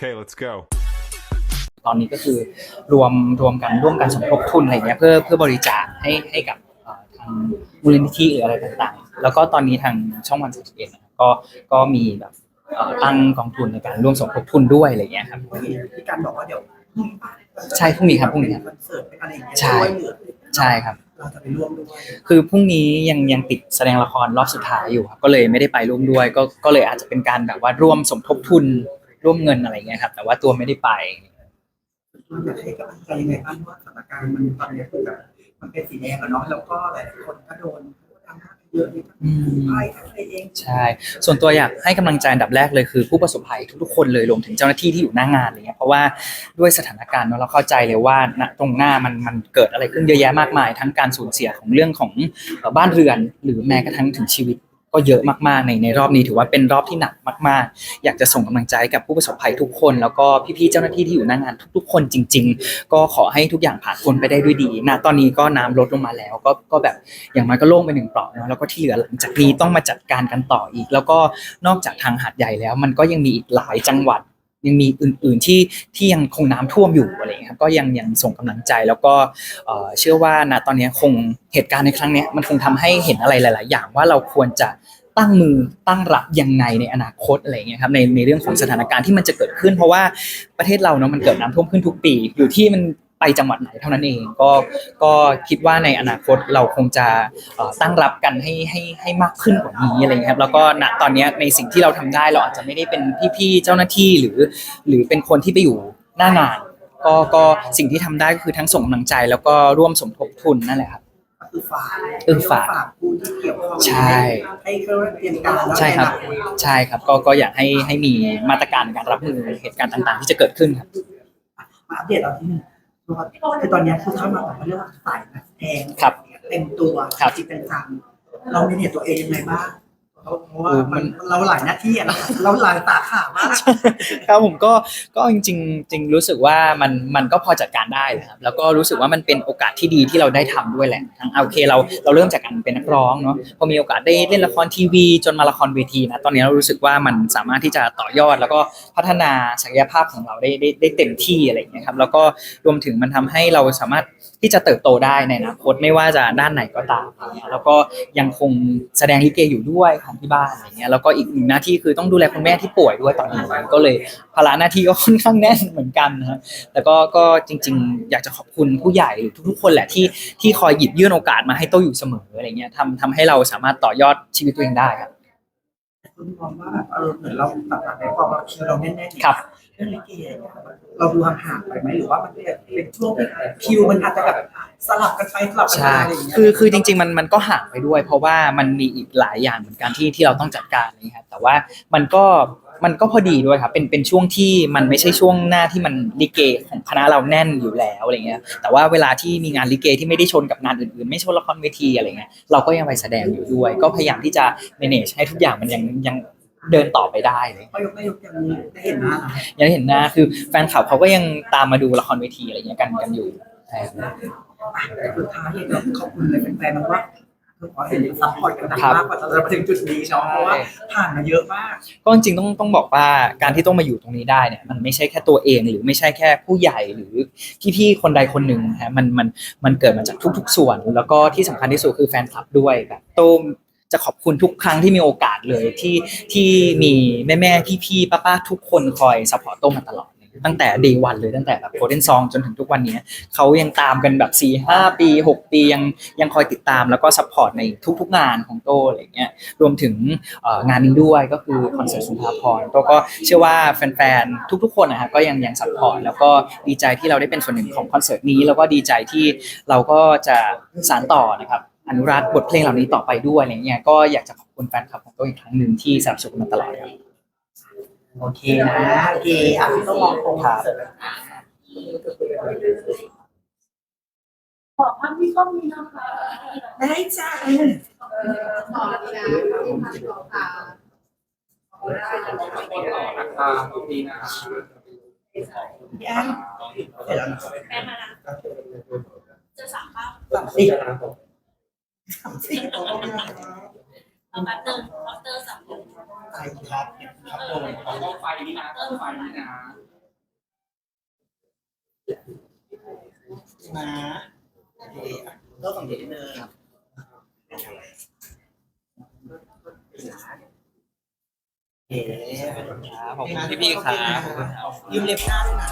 Okay, let's go. ตอนนี้ก็คือรวมรวมกันร่วมกันสมทบทุนอะไรเงี้ยเพื่อเพื่อบริจาคให้ให้กับเอ่อทางมูลนิธิหรืออะไรต่างๆ แล้วก็ตอนนี้ทางช่องวันสิบเอ็ดก็ก็มีแบบเอ่อตั้งกองทุนในการร่วมสมทบทุนด้วยอะไรเงี้ยครับ พี่การบอกว่าเดี๋ยวพรุ่งนี้ใช่พรุ่งนี้ครับพรุ่งนี้ครับคอนเสิร์ตเป็นอะไรอย่างเงี้ยใช่ช่วยเหลือใช่ครับ เราจะไปร่วมด้วยคือพรุ่งนี้ยังยังติดแสดงละครรอบสุดท้ายอยู่ครับก็เลยไม่ได้ไปร่วมด้วย ก็ก็เลยอาจจะเป็นการแบบว่าร่วมสมทบทุน ร่วมเงินอะไรเงี้ยครับ แต่ว่าตัวไม่ได้ไปอยากให้กำลังใจยังไงบ้างเพราะว่าสถานการณ์มันตอนนี้คือแบบมันเป็นสีแดงอะเนาะแล้วก็หลายๆคนก็โดนทำให้เยอะเลยอืมไพ่ทั้งอะไรเองใช่ ส่วนตัวอยากให้กำลังใจอันดับแรกเลยคือผู้ประสบภัยทุกๆคนเลยรวมถึงเจ้าหน้าที่ที่อยู่หน้างานอะไรเงี้ยเพราะว่าด้วยสถานการณ์เนอะเราเข้าใจเลยว่าณตรงหน้ามันมันเกิดอะไรขึ้นเยอะแยะมากมาย ทั้งการสูญเสียของเรื่องของเอ่อบ้านเรือน หรือแม้กระทั่งถึงชีวิต ก็เยอะมากๆในในรอบนี้ถือว่าเป็นรอบที่หนักมาก ๆ อยากจะส่งกำลังใจกับผู้ประสบภัยทุกคน แล้วก็พี่ๆเจ้าหน้าที่ที่อยู่หน้างานทุก ๆ คนจริง ๆ ก็ขอให้ทุกอย่างผ่านพ้นไปได้ด้วยดีนะตอนนี้ก็น้ำลดลงมาแล้ว ก็ก็แบบอย่างน้อยก็โล่งไปหนึ่งเปลาะเนอะแล้วก็ที่เหลือหลังจากนี้ต้องมาจัดการกันต่ออีก แล้วก็นอกจากทางหาดใหญ่แล้ว มันก็ยังมีอีกหลายจังหวัด ยังมีอื่น ๆที่ที่ยังคงน้ำท่วมอยู่อะไรอย่างเงี้ยครับก็ยังยังส่งกำลังใจแล้วก็เชื่อว่าณตอนนี้คงเหตุการณ์ในครั้งนี้มันคงทำให้เห็นอะไรหลาย ๆ อย่างว่าเราควรจะตั้งมือตั้งรับยังไงในอนาคตอะไรอย่างเงี้ยครับในในเรื่องของสถานการณ์ที่มันจะเกิดขึ้น เพราะว่าประเทศเราเนาะมันเกิดน้ำท่วมขึ้นทุกปี อยู่ที่มัน ไปจังหวัดไหนเท่านั้นเองก็ก็คิดว่าในอนาคตเราคงจะเอ่อตั้งรับกันให้ให้ให้มากขึ้นกว่านี้อะไรอย่างเงี้ยครับแล้วก็ณตอนเนี้ยในสิ่งที่เราทำได้เราอาจจะไม่ได้เป็นพี่ๆเจ้าหน้าที่หรือ หรือเป็นคนที่ไปอยู่หน้างานก็ก็สิ่งที่ทำได้ก็คือทั้งส่งกำลังใจแล้วก็ร่วมสมทบทุนนั่นแหละครับก็คือฝากเออฝากผู้ที่เกี่ยวข้องใช่ให้เขาเตรียมการแล้วใช่ครับในอนาคตใช่ครับ ก็ก็อยากให้ให้มีมาตรการในการรับมือเหตุการณ์ต่างๆ ที่จะเกิดขึ้นครับมาอัปเดตเราที่นี่ คือตอนนี้คือเข้ามาแบบว่าเรียกว่าสายนักแสดงครับ เต็มตัวครับ จริงเป็นจังเรามีเนี่ยตัวเองยังไงบ้าง เพราะว่าโอ้มัมันนเราหลายหน้าที่อะเราเราหลายสาขามากครับผมก็ก็จริงๆจริงรู้สึกว่ามันมันก็พอจัดการได้นะครับแล้วก็รู้สึกว่ามันเป็นโอกาสที่ดีที่เราได้ทำด้วยแหละทั้งโอเคเราเราเริ่มจากการเป็นนักร้องเนาะพอมีโอกาสได้เล่นละครทีวี จนมาละครเวทีนะตอนนี้เรารู้สึกว่ามันสามารถที่จะต่อยอด แล้วก็พัฒนาศักยภาพของเราได้ได้ได้เต็มที่อะไรอย่างเงี้ยครับแล้วก็รวมถึงมันทำให้เราสามารถที่จะเติบโตได้ในอนาคตไม่ว่าจะด้านไหนก็ตามแล้วก็ยังคงแสดงลิเกอยู่ด้วยของที่บ้านอะไรเงี้ยแล้วก็อีกหนึ่งหน้าที่คือต้องดูแลคุณแม่ที่ป่วยด้วยตอนนี้ก็เลยภาระหน้าที่ก็ค่อนข้างแน่นเหมือนกันนะฮะแต่ก็ก็จริง ๆ อยากจะขอบคุณผู้ใหญ่หรือทุกๆ คนแหละที่ที่คอยหยิบยื่นโอกาสมาให้โตอยู่เสมออะไรเงี้ยทำทำให้เราสามารถต่อยอดชีวิตตัวเองได้ครับ คุณมองว่าแบบเออเหมือนเราตัดในความเราคิวเราแน่นๆเนี่ยครับเรื่องลิเกเนี่ยเราดูห่างๆไปไหมหรือว่ามันเป็นช่วงที่คิวมันอาจจะแบบสลับกันไปสลับกันใช่มาอะไรอย่างเงี้ยคือคือจริง ๆ มันมันก็ห่างไปด้วย เพราะว่ามันมีอีกหลายอย่างเหมือนกันที่ที่เราต้องจัดการนะครับแต่ว่ามันก็ มันก็พอดีด้วยครับเป็นเป็นช่วงที่มันไม่ใช่ช่วงหน้าที่มันลิเกของคณะเราแน่นอยู่แล้วอะไรเงี้ย แต่ว่าเวลาที่มีงานลิเกที่ไม่ได้ชนกับงานอื่นๆ ไม่ชนละครเวทีอะไรเงี้ยเราก็ยังไปแสดงอยู่ด้วย ก็พยายามที่จะ manage ให้ทุกอย่างมันยังยังเดินต่อไปได้เลยก็ยกไม่ยกยังได้เห็นหน้ายังได้เห็นหน้าคือแฟนคลับเขาก็ยังตามมาดูละครเวทีอะไรเงี้ยกันกันอยู่ใช่ครับแต่สุดท้ายเราขอบคุณเลยแฟนๆนะว่า คือขอเห็นซัพพอร์ตกันหนักครับมากกว่าจะมาถึงจุดนี้เนาะเพราะว่าผ่านมาเยอะมากก็จริงๆต้องต้องบอกว่าการที่ต้องมาอยู่ตรงนี้ได้เนี่ยมันไม่ใช่แค่ตัวเองหรือไม่ใช่แค่ผู้ใหญ่หรือพี่ๆคนใดคนหนึ่งนะฮะมันมันมันเกิดมาจากทุก ๆ ส่วน แล้วก็ที่สำคัญที่สุดคือแฟนคลับด้วยแบบโต้มจะขอบคุณทุกครั้งที่มีโอกาสเลยที่ที่มีแม่ๆพี่ๆป้าๆทุกคนคอยซัพพอร์ตโต้มาตลอดเลย ตั้งแต่ day one เลยตั้งแต่แบบโ o เ d นซองจนถึงทุกวันนี้เขายังตามกันแบบ4ี่ห้าปี 6 ปียังยังคอยติดตามแล้วก็ซัพพอร์ตในทุกๆงานของโตอะไรเงี้ยรวมถึงงานนี้ด้วยก็คือคอนเสิร์ตสุนทรภรณ์ก็ก็เชื่อว่าแฟนๆทุกๆ คนนะฮะก็ยังยังซัพพอร์ตแล้วก็ดีใจที่เราได้เป็นส่วนหนึ่งของคอนเสิร์ตนี้แล้วก็ดีใจที่เราก็จะสานต่อนะครับอนุรักษ์บทเพลงเหล่านี้ต่อไปด้วยอะไรเงี้ยก็อยากจะขอบคุณแฟนคลับของโตอีกครั้งหนึ่งที่สนับสนุนมาตลอดครับ โอเคนะโอเคอะพี่ต้องมองตรงครับเสร็จแล้วขอภาพที่กล้องนี้นะคะได้จ้าขอแล้วนะขอค่ะพี่แอนเสร็จแล้วนะแม่มานะจะสามภาพสามสี่สามสี่ตัวก็ไม่ได้นะเอาแป๊บนึงคอปเตอร์สามหนึ่งตายครับ ครับผมขอต้องไฟนี้นะต้องไฟนี้นะนะโอเคก็ฝั่งเด็กเลอครับเอ๋ครับผมพี่พี่ครับยืมเล็บหน้าด้วยนะ